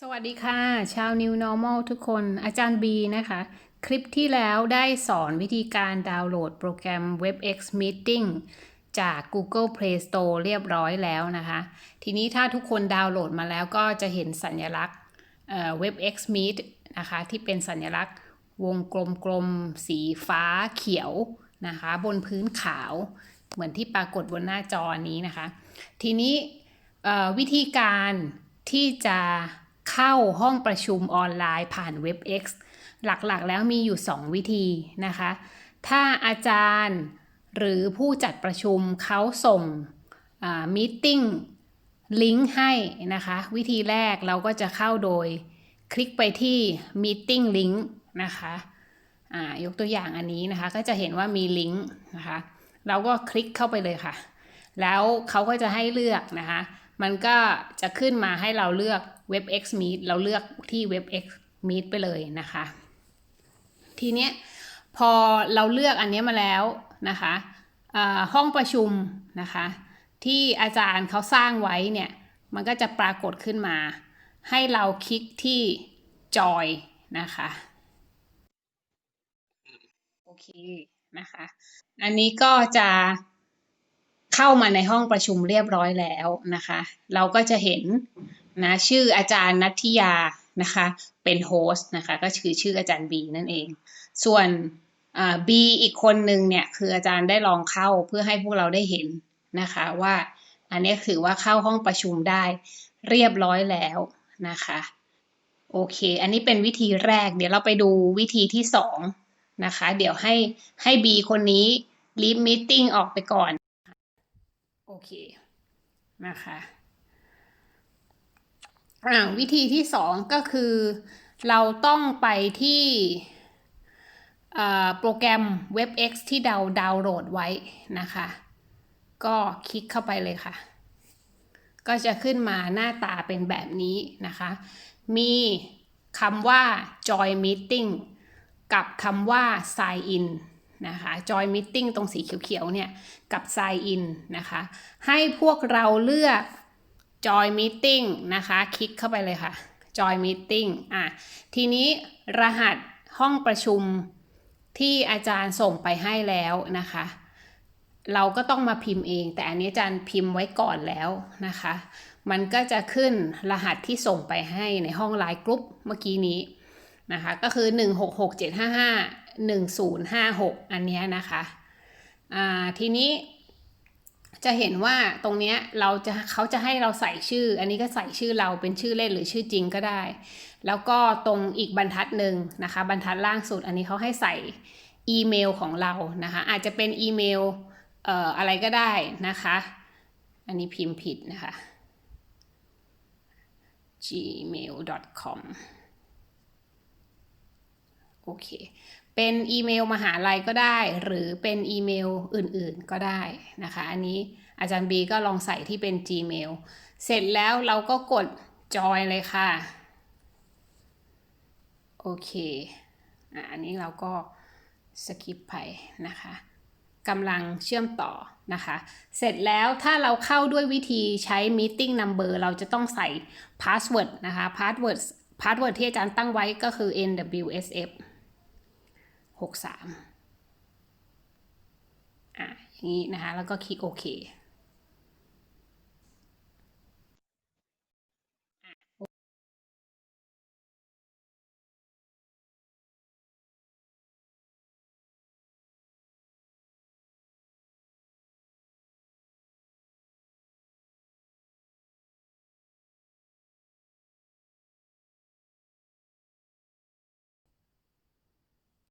สวัสดีค่ะ ชาว New Normal ทุกคนอาจารย์บีนะคะ คลิปที่แล้วได้สอนวิธีการดาวน์โหลดโปรแกรม WebEx Meeting จาก Google Play Store เรียบร้อยแล้วนะคะ ทีนี้ถ้าทุกคนดาวน์โหลดมาแล้วก็จะเห็นสัญลักษณ์เอ่อ WebEx Meet นะคะ ที่เป็นสัญลักษณ์วงกลมๆ สีฟ้าเขียวนะคะ บนพื้นขาวเหมือนที่ปรากฏบนหน้าจอนี้นะคะ ทีนี้วิธีการที่จะ เข้าห้องประชุมออนไลน์ผ่าน WebEx หลักๆ แล้วมีอยู่ 2 วิธีนะคะ ถ้าอาจารย์หรือผู้จัดประชุมเขาส่งมีติ้งลิงก์ให้นะคะ วิธีแรกเราก็จะเข้าโดยคลิกไปที่ Meeting Link นะคะยกตัวอย่างอันนี้นะคะ ก็จะเห็นว่ามีลิงก์นะคะ เราก็คลิกเข้าไปเลยค่ะ แล้วเขาก็จะให้เลือกนะคะ มันก็จะขึ้นมาให้เราเลือก WebEx Meet เราเลือกที่ WebEx Meet ไปเลยนะคะ ทีเนี้ยพอเราเลือกอันนี้มาแล้วนะคะห้องประชุมนะคะ ที่อาจารย์เขาสร้างไว้เนี่ย มันก็จะปรากฏขึ้นมา ให้เราคลิกที่จอยนะคะโอเคนะคะ อันนี้ก็จะ เข้ามาในห้องประชุมเรียบร้อยแล้วนะคะ เราก็จะเห็นนะชื่ออาจารย์นัทธิยานะคะเป็นโฮสต์นะคะก็คือชื่ออาจารย์บีนั่นเอง ส่วนบีอีกคนหนึ่งเนี่ยคืออาจารย์ได้ลองเข้าเพื่อให้พวกเราได้เห็นนะคะว่าอันนี้ถือว่าเข้าห้องประชุมได้เรียบร้อยแล้วนะคะโอเค อันนี้เป็นวิธีแรก เดี๋ยวเราไปดูวิธีที่สองนะคะ เดี๋ยวให้ให้บีคนนี้ลีฟมิ팅ออกไปก่อน อเคนะคะอ่าวิธีที่สองก็คือเราต้องไปที่โปรแกรม WebEx ที่เราดาวน์โหลดไว้นะคะ ก็คลิกเข้าไปเลยค่ะ ก็จะขึ้นมาหน้าตาเป็นแบบนี้นะคะ มีคำว่า Join Meeting กับคำว่า Sign In นะคะ Join Meeting ตรงสีเขียวๆเนี่ยกับ Sign In นะคะให้พวกเราเลือก Join Meeting นะคะคลิกเข้าไปเลยค่ะ Join Meeting อะทีนี้รหัสห้องประชุมที่อาจารย์ส่งไปให้แล้วนะคะ เราก็ต้องมาพิมพ์เอง แต่อันนี้อาจารย์พิมพ์ไว้ก่อนแล้วนะคะ มันก็จะขึ้นรหัสที่ส่งไปให้ในห้องไลน์กรุ๊ปเมื่อกี้นี้นะคะ ก็คือ 166755 1056 อันนี้นะคะอ่าทีนี้จะเห็นว่าตรงนี้เราจะเขาจะให้เราใส่ชื่อ อันนี้ก็ใส่ชื่อเราเป็นชื่อเล่นหรือชื่อจริงก็ได้ แล้วก็ตรงอีกบรรทัดหนึ่งนะคะ บรรทัดล่างสุด อันนี้เขาให้ใส่อีเมลของเรานะคะ อาจจะเป็นอีเมลเอ่ออะไรก็ได้นะคะ อันนี้พิมพ์ผิดนะคะ gmail.com โอเค เป็นอีเมลมหาลัยก็ได้ หรือเป็นอีเมลอื่นๆก็ได้นะคะ อันนี้อาจารย์บีก็ลองใส่ที่เป็น Gmail เสร็จแล้วเราก็กดจอยเลยค่ะ โอเคอันนี้เราก็สกิปไปนะคะกำลังเชื่อมต่อนะคะ เสร็จแล้วถ้าเราเข้าด้วยวิธีใช้ meeting number เราจะต้องใส่ password นะคะ password password ที่อาจารย์ตั้งไว้ก็คือ nwsf 63อะอย่างนี้นะคะ แล้วก็คลิกโอเค